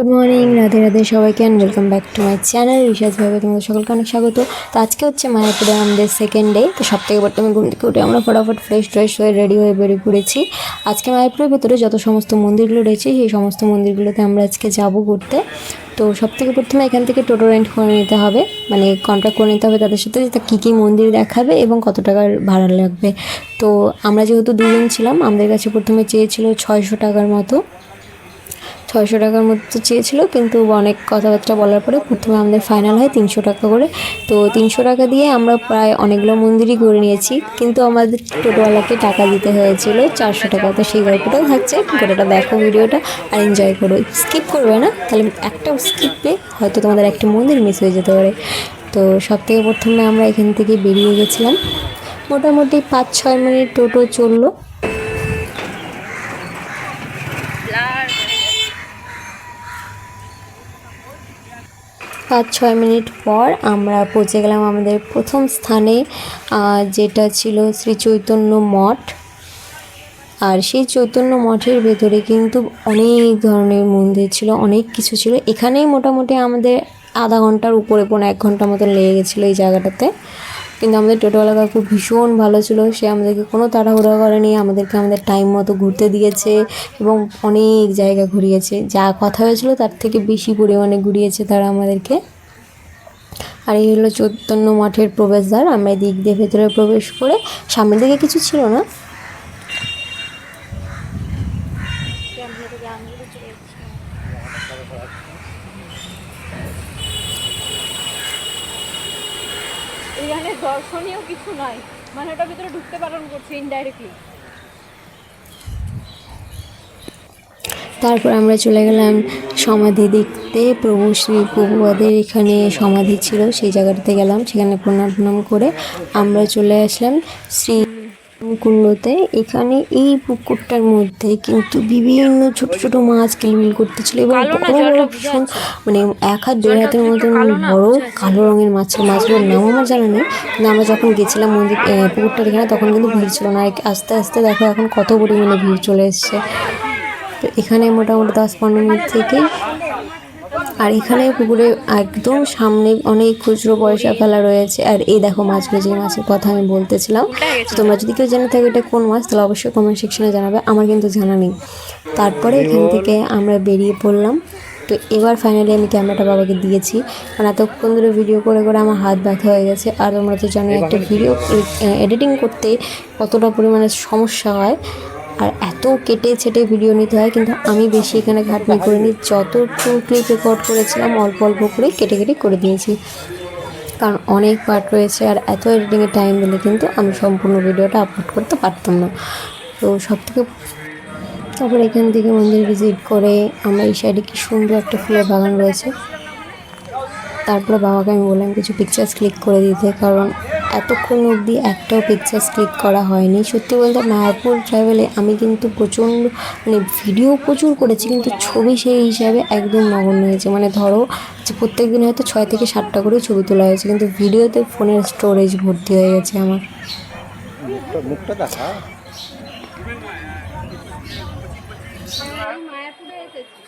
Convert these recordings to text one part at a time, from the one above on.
Good morning Radhe Radhe সবাইকে and welcome back to my channel research ভাবে তোমাদের সকলকে অনেক স্বাগত। তো আজকে হচ্ছে মায়াপুরে আমাদের সেকেন্ড ডে তো সব থেকে প্রথমে ঘুম থেকে উঠে আমরা ফটাফট ফ্রেশ ট্রেশ হয়ে রেডি হয়ে বেরিয়ে পড়েছি। আজকে মায়াপুরের ভেতরে যত সমস্ত মন্দিরগুলো রয়েছে, সেই সমস্ত মন্দিরগুলোতে আমরা আজকে যাব ঘুরতে। তো সব থেকে প্রথমে এখান থেকে টোটো রেন্ট করে নিতে হবে মানে কন্ট্যাক্ট করে নিতে হবে তাদের সাথে, যে কী কী মন্দির দেখাবে এবং কত টাকার ভাড়া লাগবে। তো আমরা যেহেতু দুজন ছিলাম, আমাদের কাছে প্রথমে চেয়েছিল ছয়শো টাকার মতো। ছয়শো টাকার মতো চেয়েছিল, কিন্তু অনেক কথাবার্তা বলার পরে প্রথমে আমাদের ফাইনাল হয় তিনশো টাকা করে। তো তিনশো টাকা দিয়ে আমরা প্রায় অনেকগুলো মন্দিরই ঘুরে নিয়েছি, কিন্তু আমাদের টোটোওয়ালাকে টাকা দিতে হয়েছিল চারশো টাকা। তো সেই গল্পটাও থাকছে, গোটাটা দেখো ভিডিওটা আর এনজয় করো। স্কিপ করবে না, তাহলে একটা স্কিপে হয়তো তোমাদের একটা মন্দির মিস হয়ে যেতে পারে। তো সব থেকে প্রথমে আমরা এখান থেকে বেরিয়ে গেছিলাম। মোটামুটি পাঁচ ছয় মিনিট টোটো চলল। পাঁচ ছয় মিনিট পর আমরা পৌঁছে গেলাম আমাদের প্রথম স্থানে যেটা ছিল শ্রী চৈতন্য মঠ। আর সেই চৈতন্য মঠের ভেতরে কিন্তু অনেক ধরনের মন্দির ছিল, অনেক কিছু ছিল। এখানেই মোটামুটি আমাদের আধা ঘণ্টার উপরে পনেরো এক ঘণ্টা মতন লেগে গেছিল এই জায়গাটাতে। কিন্তু আমাদের টোটোওয়ালা কাকু ভীষণ ভালো ছিল। সে আমাদেরকে কোনো তাড়াহুড়া করেনি, আমাদেরকে আমাদের টাইম মতো ঘুরতে দিয়েছে এবং অনেক জায়গা ঘুরিয়েছে। যা কথা হয়েছিল তার থেকে বেশি পরিমাণে ঘুরিয়েছে তারা আমাদেরকে। আর এই হলো চৈতন্য মঠের প্রবেশদ্বার। আমরা দিক দিয়ে ভেতরে প্রবেশ করে সামনের দিকে কিছু ছিল না এখানে দর্শনীয় কিছু নয়। মানে ওটার ভিতরে ঢুকতে পালন করছে ইনডাইরেক্টলি তারপর আমরা চলে গেলাম সমাধি দেখতে। প্রভু শ্রী প্রভুবাদের এখানে সমাধি ছিল, সেই জায়গাটাতে গেলাম, সেখানে প্রণাম প্রণাম করে আমরা চলে আসলাম শ্রী কুণ্ডতে এখানে এই পুকুরটার মধ্যে কিন্তু বিভিন্ন ছোট ছোট মাছ কিলবিল করতেছিল এবং বড় বড় ভীষণ মানে এক হাত দেড় হাতের মতন বড় কালো রঙের মাছ ছিল। মাছগুলোর নাম আমার জানা নেই। কিন্তু আমরা যখন গেছিলাম মন্দির পুকুরটার এখানে তখন কিন্তু ভিড় ছিল না। আর আস্তে আস্তে দেখো এখন কত পরিমাণে ভিড় চলে এসছে। তো এখানে মোটামুটি দশ পনেরো মিনিট থেকে আর এখানে পুকুরে একদম সামনে অনেক খুচরো পয়সা ফেলা রয়েছে। আর এই দেখো মাছগুলো, যে মাছের কথা আমি বলতেছিলাম। তোমরা যদি কেউ জেনে থাকো এটা কোন মাছ, তাহলে অবশ্যই কমেন্ট সেকশনে জানাবে। আমার কিন্তু জানা নেই। তারপরে এখান থেকে আমরা বেরিয়ে পড়লাম। তো এবার ফাইনালি আমি ক্যামেরাটা বাবাকে দিয়েছি। কারণ এতক্ষণ ধরে ভিডিও করে করে আমার হাত ব্যথা হয়ে গেছে। আর তোমরা তো জানো একটা ভিডিও এডিটিং করতে কতটা পরিমাণে সমস্যা হয়। আর এত কেটে ছেটে ভিডিও নিতে হয়, কিন্তু আমি বেশি এখানে ঘাটনি করিনি। যতটুকু ক্লিপ রেকর্ড করেছিলাম, অল্প অল্প করে কেটে কেটে করে দিয়েছি। কারণ অনেক পার্ট রয়েছে আর এত এডিটিংয়ে টাইম দিলে কিন্তু আমি সম্পূর্ণ ভিডিওটা আপলোড করতে পারতাম না। তো সব থেকে তারপর এখান থেকে মন্দির ভিজিট করে আমরা এই সাইডে কি সুন্দর একটা ফুলের বাগান রয়েছে। তারপরে বাবাকে আমি বললাম, কিছু পিকচার্স ক্লিক করে দিতে, কারণ এতক্ষণ অবধি একটাও পিকচার্স ক্লিক করা হয়নি। সত্যি বলতে মায়াপুর ট্রাভেলে আমি কিন্তু প্রচণ্ড মানে ভিডিও প্রচুর করেছি, কিন্তু ছবি সেই হিসাবে একদম নগণ্য হয়েছে। মানে ধরো, যে প্রত্যেক দিন হয়তো ছয় থেকে সাতটা করে ছবি তোলা হয়েছে, কিন্তু ভিডিওতে ফোনের স্টোরেজ ভর্তি হয়ে গেছে আমার মায়াপুরে এসেছি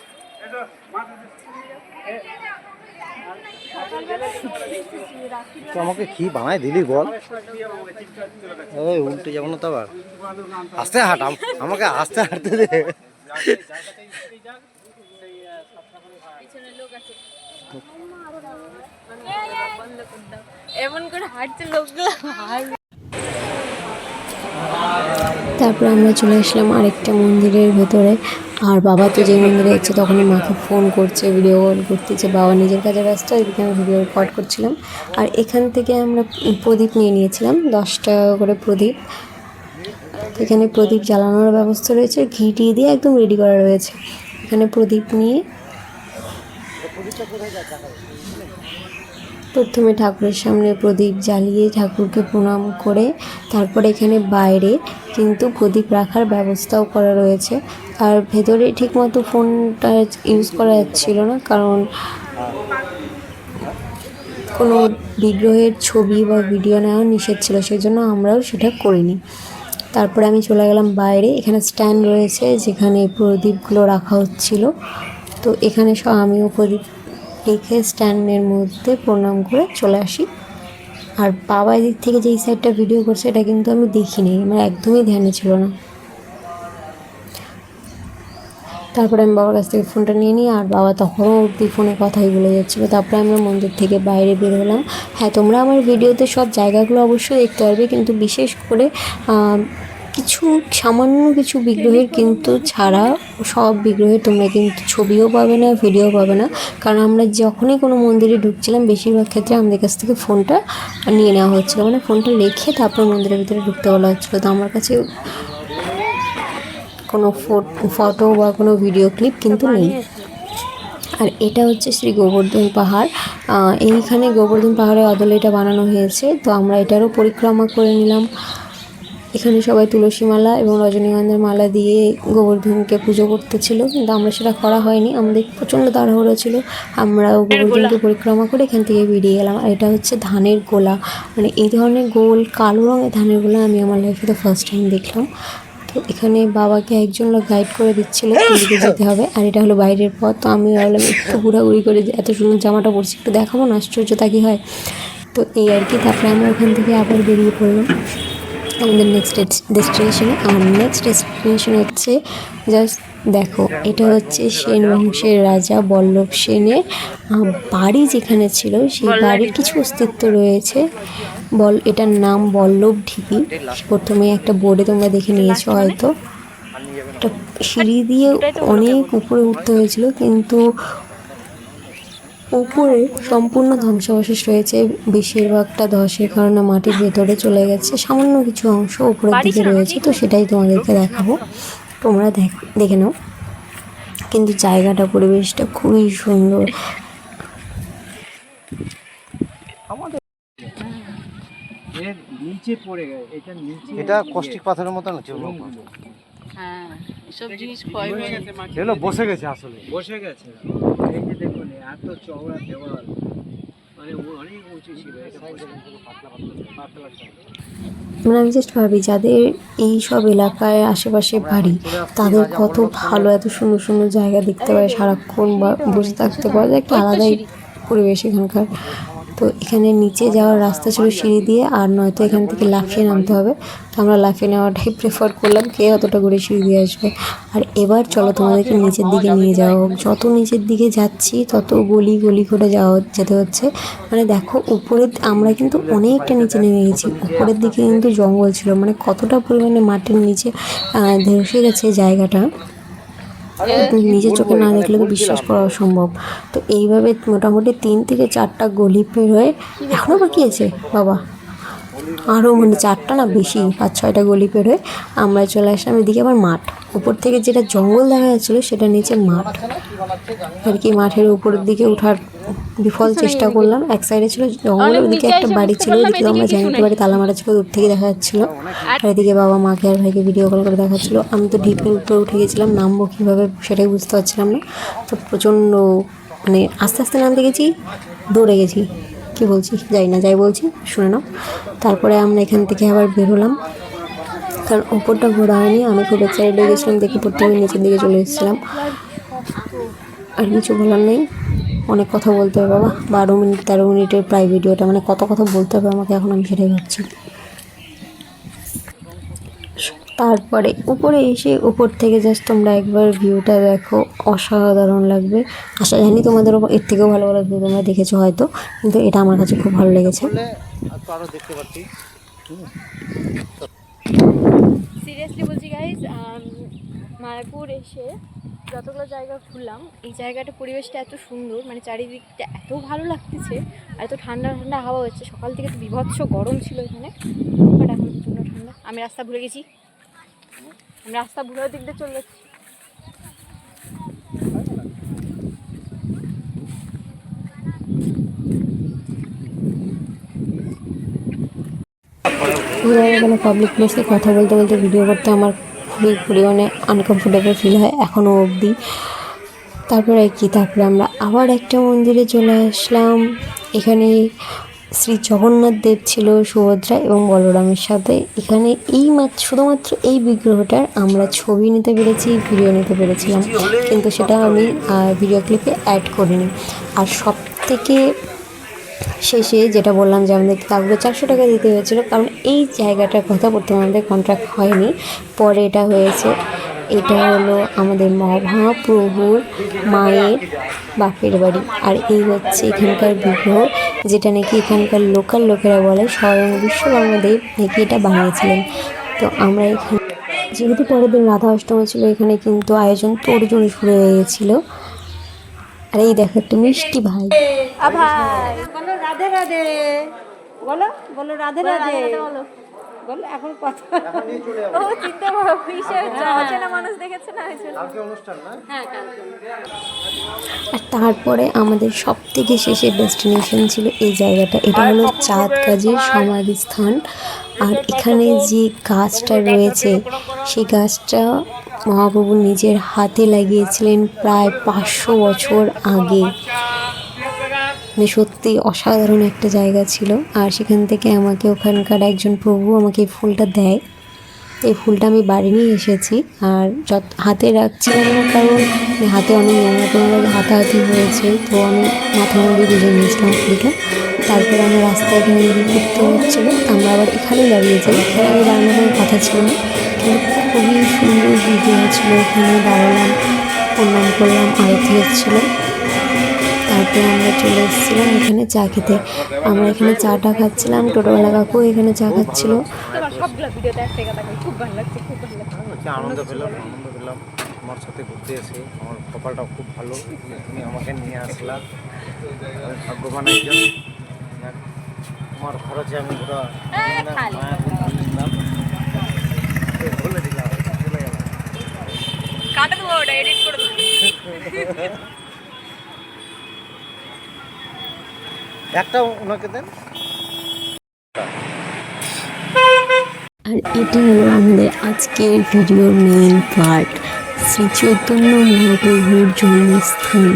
তো আমাকে কি বানায় দিলি বল? ওই উল্টে যাব না তো আবার। আস্তে হাঁট আমাকে আস্তে হাঁটতে দে। এমন করে হাঁটছে লোকগুলো। তারপরে আমরা চলে আসলাম আরেকটা মন্দিরের ভেতরে। আর বাবা তো যে মন্দিরে যাচ্ছে তখনই মাকে ফোন করছে ভিডিও কল করতেছে। বাবা নিজের কাজে ব্যস্ত, এদিকে আমি ভিডিও রেকর্ড করছিলাম। আর এখান থেকে আমরা প্রদীপ নিয়ে নিয়েছিলাম, দশ টাকা করে প্রদীপ। এখানে প্রদীপ জ্বালানোর ব্যবস্থা রয়েছে, ঘি টি দিয়ে একদম রেডি করা রয়েছে। এখানে প্রদীপ নিয়ে প্রথমে ঠাকুরের সামনে প্রদীপ জ্বালিয়ে ঠাকুরকে প্রণাম করে তারপর এখানে বাইরে কিন্তু প্রদীপ রাখার ব্যবস্থাও করা রয়েছে। আর ভেতরে ঠিকমতো ফোনটা ইউজ করা যাচ্ছিল না কারণ, কোনো বিগ্রহের ছবি বা ভিডিও নেওয়া নিষেধ ছিল সেই জন্য আমরাও সেটা করিনি। তারপরে আমি চলে গেলাম বাইরে, এখানে স্ট্যান্ড রয়েছে যেখানে প্রদীপগুলো রাখা হচ্ছিল। তো এখানে সব আমিও উপরে রেখে স্ট্যান্ডের মধ্যে প্রণাম করে চলে আসি। আর বাবা এদিক থেকে যেই সাইডটা ভিডিও করছে, এটা কিন্তু আমি দেখিনি আমার একদমই ধ্যানে ছিল না। তারপরে আমি বাবার কাছ থেকে ফোনটা নিয়ে নিই, আর বাবা তখনও অব্দি ফোনে কথাই বলে যাচ্ছিল তারপরে আমরা মন্দির থেকে বাইরে বের হলাম। হ্যাঁ তোমরা আমার ভিডিওতে সব জায়গাগুলো অবশ্যই দেখতে পারবে, কিন্তু বিশেষ করে কিছু সামান্য কিছু বিগ্রহের কিন্তু ছাড়া সব বিগ্রহের তোমরা কিন্তু ছবিও পাবে না, ভিডিও পাবে না। কারণ আমরা যখনই কোনো মন্দিরে ঢুকছিলাম, বেশিরভাগ ক্ষেত্রে আমাদের কাছ থেকে ফোনটা নিয়ে নেওয়া হচ্ছিল। মানে ফোনটা রেখে তারপর মন্দিরের ভিতরে ঢুকতে বলা হচ্ছিল। তো আমার কাছে কোনো ফটো বা কোনো ভিডিও ক্লিপ কিন্তু নেই। আর এটা হচ্ছে শ্রী গোবর্ধন পাহাড়। এইখানে গোবর্ধন পাহাড়ের অদলে এটা বানানো হয়েছে। তো আমরা এটারও পরিক্রমা করে নিলাম। এখানে সবাই তুলসী মালা এবং রজনীগন্ধার মালা দিয়ে গোবর্ধনকে পুজো করতেছিল কিন্তু আমরা সেটা করা হয়নি। আমাদের প্রচণ্ড তাড়াহুড়ো ছিল। আমরাও গোবর্ধনকে পরিক্রমা করে এখান থেকে বেরিয়ে গেলাম আর এটা হচ্ছে ধানের গোলা। মানে এই ধরনের গোল কালো রঙের ধানের গোলা আমি আমার লাইফে তো ফার্স্ট টাইম দেখলাম। তো এখানে বাবাকে একজন লোক গাইড করে দিচ্ছিল এদিকে যেতে হবে। আর এটা হলো বাইরের পথ। তো আমি ভাবলাম একটু ঘোরাঘুরি করে যে এত সুন্দর জামাটা পরছি একটু দেখাবো না আশ্চর্যতা কি হয়? তো এই আর কি তারপরে আমরা ওখান থেকে আবার বেরিয়ে পড়লাম। আমাদের নেক্সট ডেস্টিনেশনে আর নেক্সট ডেস্টিনেশন হচ্ছে জাস্ট দেখো এটা হচ্ছে সেন বংশের রাজা বল্লভ সেনের বাড়ি যেখানে ছিল সেই বাড়ির কিছু অস্তিত্ব রয়েছে। বল এটার নাম বল্লভ ঢিপি প্রথমে একটা বোর্ডে তোমরা দেখে নিয়েছো হয়তো। একটা সিঁড়ি দিয়ে অনেক উপরে উঠতে হয়েছিল কিন্তু উপরে সম্পূর্ণ ধ্বংসাবশেষ রয়েছে। বেশিরভাগটা ধসের কারণে মাটির ভেতরে চলে গেছে। সামান্য কিছু অংশ উপরের দিকে রয়েছে। তো সেটাই তোমাদেরকে দেখাবো। তোমরা দেখ দেখে নাও। কিন্তু জায়গাটা পরিবেশটা খুবই সুন্দর। এর নিচে পড়ে গেছে। এটা নিচে এটা কষ্টিক পাথরের মতো আছে হ্যাঁ এসব জিনিস ক্ষয় হয়ে গেছে বসে গেছে আসলে। বসে গেছে। এই যে দেখুন এত চওড়া দেওয়াল। মানে অনেক উঁচু ছিল মানে আমি জাস্ট ভাবি যাদের এই সব এলাকায় আশেপাশে বাড়ি, তাদের কত ভালো, এত সুন্দর সুন্দর জায়গা দেখতে পারে, সারাক্ষণ বসে থাকতে পারে, একটা আলাদাই পরিবেশ এখানকার। তো এখানে নিচে যাওয়ার রাস্তা ছিল সিঁড়ি দিয়ে, আর নয়তো এখান থেকে লাফিয়ে নামতে হবে। তো আমরা লাফিয়ে নেওয়াটাই প্রেফার করলাম, কে অতটা করে সিঁড়ি দিয়ে আসবে। আর এবার চলো তোমাদেরকে নিচের দিকে নিয়ে যাওয়া হোক। যত নিচের দিকে যাচ্ছি, তত গলি গলি করে যাওয়া যেতে হচ্ছে। মানে দেখো উপরে আমরা কিন্তু অনেকটা নিচে নেমে গেছি। উপরের দিকে কিন্তু জঙ্গল ছিল। মানে কতটা পরিমাণে মাটির নিচে ধসে গেছে জায়গাটা। নিজের চোখে না দেখলে তো বিশ্বাস করা অসম্ভব। তো এইভাবে মোটামুটি তিন থেকে চারটা গলি পেরোয়। এখনও বাকি আছে? বাবা। আরও মানে চারটা না বেশি পাঁচ ছয়টা গলি পেরোয় আমরা চলে আসলাম এদিকে আবার মাঠ। উপর থেকে যেটা জঙ্গল দেখা যাচ্ছিল সেটা নিচে মাঠ। আর কি মাঠের উপরের দিকে ওঠার বিফল চেষ্টা করলাম। এক সাইডে ছিল জঙ্গলের ওদিকে একটা বাড়ি ছিল ওদিকে আমরা জানিতে বাড়ি তালা মারা ছিল দূর থেকে দেখা যাচ্ছিল। আর এদিকে বাবা মাকে আর ভাইকে ভিডিও কল করে দেখাচ্ছিলো আমি তো ঢিপের উপরে উঠে গেছিলাম নামবো কীভাবে সেটাই বুঝতে পারছিলাম না। তো প্রচণ্ড মানে আস্তে আস্তে নামতে গেছি দৌড়ে গেছি। কি বলছি যাই না, যাই বলছি, শুনে নাও। তারপরে আমরা এখান থেকে আবার বেরোলাম কারণ ওপরটা ঘোরা হয়নি, আমি খুব এক্সাইটেড হয়ে গেছিলাম, দেখে আমি নিচের দিকে চলে এসেছিলাম। আর কিছু বলার নেই, অনেক কথা বলতে হবে বাবা। বারো মিনিট, তেরো মিনিটের প্রায় ভিডিওটা মানে কত কথা বলতে হবে আমাকে এখন আমি সেটাই ভাবছি। তারপরে উপরে এসে উপর থেকে জাস্ট তোমরা একবার ভিউটা দেখো অসাধারণ লাগবে। আশা জানি তোমাদের ওপর এর থেকেও ভালো ভালো ভিউ তোমরা দেখেছ হয়তো কিন্তু এটা আমার কাছে খুব ভালো লেগেছে। তো আরও দেখতে সিরিয়াসলি বলছি গাইজ মায়াপুর এসে যতগুলো জায়গা ঘুরলাম এই জায়গাটা পরিবেশটা এত সুন্দর মানে চারিদিকটা এত ভালো লাগতেছে আর এত ঠান্ডা ঠান্ডা হাওয়া হচ্ছে সকাল থেকে তো বিভৎস গরম ছিল এখানে বাট এখন প্রচণ্ড ঠান্ডা। আমি রাস্তা ভুলে গেছি। আমি রাস্তা ভুলে দিক দিয়ে চলে যাচ্ছি। পাবলিক প্লেসে কথা বলতে বলতে ভিডিও করতে আমার খুবই পরিমাণে আনকমফোর্টেবল ফিল হয় এখনও অবধি। তারপরে কি, তারপরে আমরা আবার একটা মন্দিরে চলে আসলাম। এখানে শ্রী জগন্নাথ দেব ছিল সুভদ্রা এবং বলরামের সাথে। এখানে এই মাত্র শুধুমাত্র এই বিগ্রহটার আমরা ছবি নিতে পেরেছি, ভিডিও নিতে পেরেছিলাম। কিন্তু সেটা আমি ভিডিও ক্লিপে অ্যাড করিনি। আর সব থেকে শেষে যেটা বললাম যে আমাদের কাউকে চারশো টাকা দিতে হয়েছিল, কারণ এই জায়গাটার কথা প্রথমে আমাদের কন্ট্রাক্ট হয়নি। পরে এটা হয়েছে, এটা হলো আমাদের মহাপ্রভুর মায়ের বাপের বাড়ি। আর এই হচ্ছে এখানকার বিগ্রহ। যেটা নাকি এখানকার লোকাল লোকেরা বলে স্বয়ং বিশ্বকর্মাদেব নাকি এটা বানিয়েছিলেন। তো আমরা এখানে যেহেতু পরের দিন রাধা অষ্টমী ছিল এখানে কিন্তু আয়োজন তোড়জোড় শুরু হয়ে গেছিল। আর এই দেখো একটা মিষ্টি ভাই। বলো রাধে রাধে। বলো বলো রাধে রাধে বলো। এখন কথা ও চিনতে হিসেবে অচেনা মানুষ দেখেছে না জন্য। আর তারপরে আমাদের সব থেকে শেষে ডেস্টিনেশন ছিল এই জায়গাটা। এটা হলো চাঁদ কাজীর সমাধিস্থান। আর এখানে যে গাছটা রয়েছে সেই গাছটা মহাপ্রভু নিজের হাতে লাগিয়েছিলেন প্রায় পাঁচশো বছর আগে। মানে সত্যি অসাধারণ একটা জায়গা ছিল। আর সেখান থেকে আমাকে ওখানকার একজন প্রভু আমাকে এই ফুলটা দেয়। এই ফুলটা আমি বাড়ি নিয়ে এসেছি। আর যত হাতে রাখছিলাম না কারণ মানে হাতে অনেক নোংরা টোংরা হাতাহাতি হয়েছে, তো আমি মাথার মধ্যে গুঁজে নিয়েছিলাম ফুলটা। তারপরে আমার রাস্তায় এখানে করতে হচ্ছিল। আমরা আবার এখানেই দাঁড়িয়ে যাই। এখানে আমি দাঁড়ানোর কথা ছিল না। কিন্তু খুবই সুন্দর ভিডিও ছিল। এখানে দাঁড়ালাম, প্রণাম করলাম, আরতি হচ্ছিল। তারপরে আমরা চলে এসেছিলাম এখানে চা খেতে। আমরা এখানে চাটা খাচ্ছিলাম টোটোওয়ালা কাকু এখানে চা খাচ্ছিল। আনন্দ পেলাম আনন্দ পেলাম তোমার সাথে ঘুরতে এসে আমার কপালটা খুব ভালো তুমি আমাকে নিয়ে আসলা ভাগ্যবান একজন তোমার খরচে আমি ঘুরে কাটা দেবো ওটা এডিট করে দেবো। একটা ওনাকে দেন। আর এটা হলো আমাদের আজকের ভিডিওর মেইন পার্ট শ্রী চৈতন্য মহাপ্রভুর জন্মস্থান।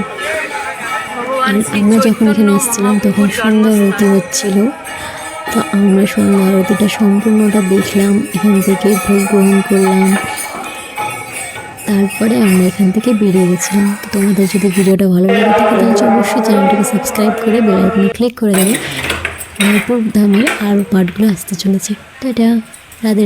আর আমরা যখন এখানে এসেছিলাম তখন সন্ধ্যা আরতি হচ্ছিল। তো আমরা সন্ধ্যা আরতিটা সম্পূর্ণটা দেখলাম এখান থেকে ভোগ গ্রহণ করলাম। তারপরে আমরা এখান থেকে বেরিয়ে গেছিলাম। তো তোমাদের যদি ভিডিওটা ভালো লাগে থাকে, তাহলে অবশ্যই চ্যানেলটিকে সাবস্ক্রাইব করে বেল আইকনে ক্লিক করে দেবে। মায়াপুর ধামে আরও পার্টগুলো আসতে চলেছে। টাটা! রাধে।